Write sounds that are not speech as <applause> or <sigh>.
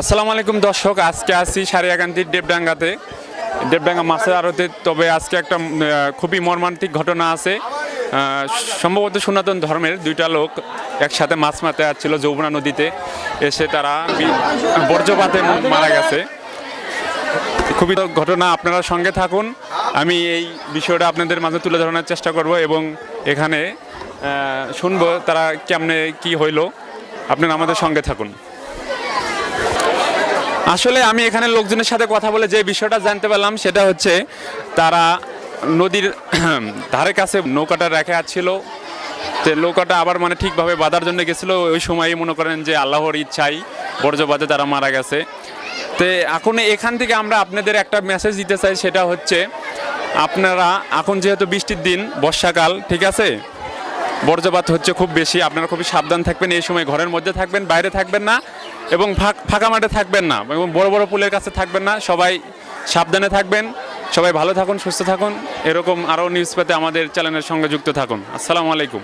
আসসালামু আলাইকুম দর্শক, আজকে আছি সারিয়াকান্তির দেবডাঙ্গাতে। দেবডাঙ্গা মাছের আড়তে, তবে আজকে একটা খুবই মর্মান্তিক ঘটনা আছে। সম্ভবত সনাতন ধর্মের দুইটা লোক একসাথে মাছ মারতে আসছিল যমুনা নদীতে। এসে তারা বর্জ্যপাতে মারা গেছে। খুবই ঘটনা, আপনারা সঙ্গে থাকুন। আমি এই বিষয়টা আপনাদের মাঝে তুলে ধরানোর চেষ্টা করব এবং এখানে শুনব তারা কেমনে, কি হইল। আপনারা আমাদের সঙ্গে থাকুন। আসলে আমি এখানে লোকজনের সাথে কথা বলে যে বিষয়টা জানতে পারলাম, সেটা হচ্ছে তারা নদীর <clears throat> ধারে কাছে নৌকাটা রেখে আসছিল। তো নৌকাটা আবার মানে ঠিকভাবে বাঁধার জন্য গেছিল। ওই সময়ই মনে করেন যে আল্লাহর ইচ্ছাই বর্জ্যপাতে তারা মারা গেছে। তো এখন এখান থেকে আমরা আপনাদের একটা মেসেজ দিতে চাই, সেটা হচ্ছে আপনারা এখন যেহেতু বৃষ্টির দিন, বর্ষাকাল, ঠিক আছে? বর্জ্যপাত হচ্ছে খুব বেশি, আপনারা খুবই সাবধান থাকবেন, এই সময় ঘরের মধ্যে থাকবেন, বাইরে থাকবেন না। এবং ফাঁক- মাঠে থাকবেন না এবং বড় বড় পুলের কাছে থাকবেন না। সবাই সাবধানে থাকবেন। সবাই ভালো থাকুন, সুস্থ থাকুন। এরকম আরও নিউজ পেতে আমাদের চ্যানেলের সঙ্গে যুক্ত থাকুন। আসসালামু আলাইকুম।